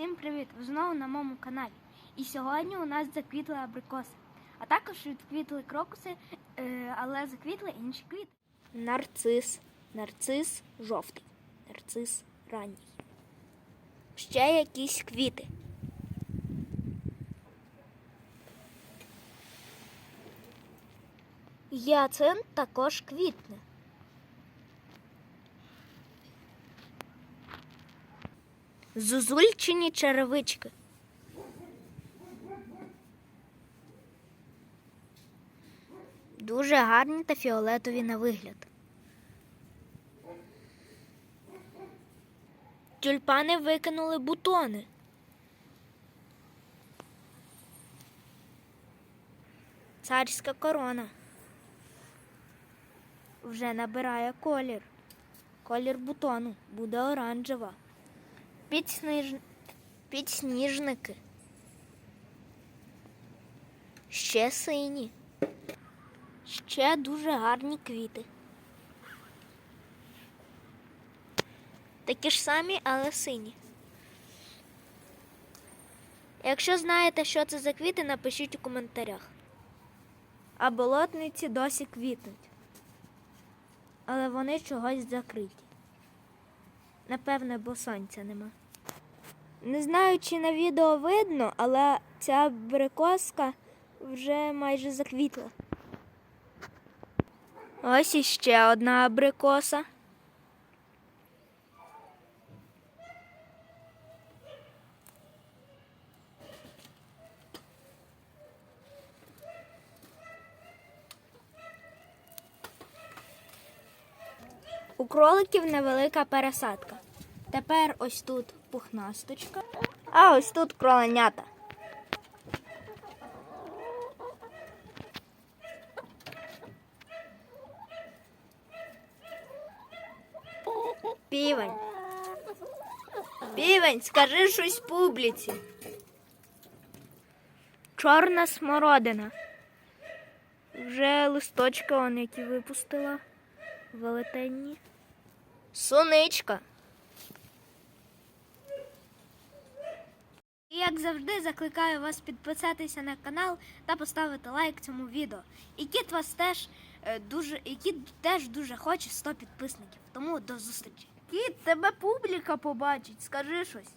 Всім привіт! Ви знову на моєму каналі. І сьогодні у нас заквітли абрикоси, а також відквітли крокуси, е, але заквітли інші квіти. Нарцис, нарцис жовтий, нарцис ранній. Ще якісь квіти. Яцин також квітне. Зузульчині черевички. Дуже гарні та фіолетові на вигляд. Тюльпани викинули бутони. Царська корона. Вже набирає колір. Колір бутону буде оранжева. Підсніж... Підсніжники. Ще сині. Ще дуже гарні квіти. Такі ж самі, але сині. Якщо знаєте, що це за квіти, напишіть у коментарях. А болотниці досі квітнуть. Але вони чогось закриті. Напевне, бо сонця нема. Не знаю, чи на відео видно, але ця абрикоска вже майже заквітла. Ось іще одна абрикоса. У кроликів невелика пересадка. Тепер ось тут пухнасточка, а ось тут кроленята. Півень. Півень, скажи щось публіці. Чорна смородина. Вже листочки он які випустила. Велетенні. Соничка. Як завжди закликаю вас підписатися на канал та поставити лайк цьому відео. І кіт вас теж е, дуже, і кіт теж дуже хоче 100 підписників. Тому до зустрічі. Кіт, тебе публіка побачить, скажи щось.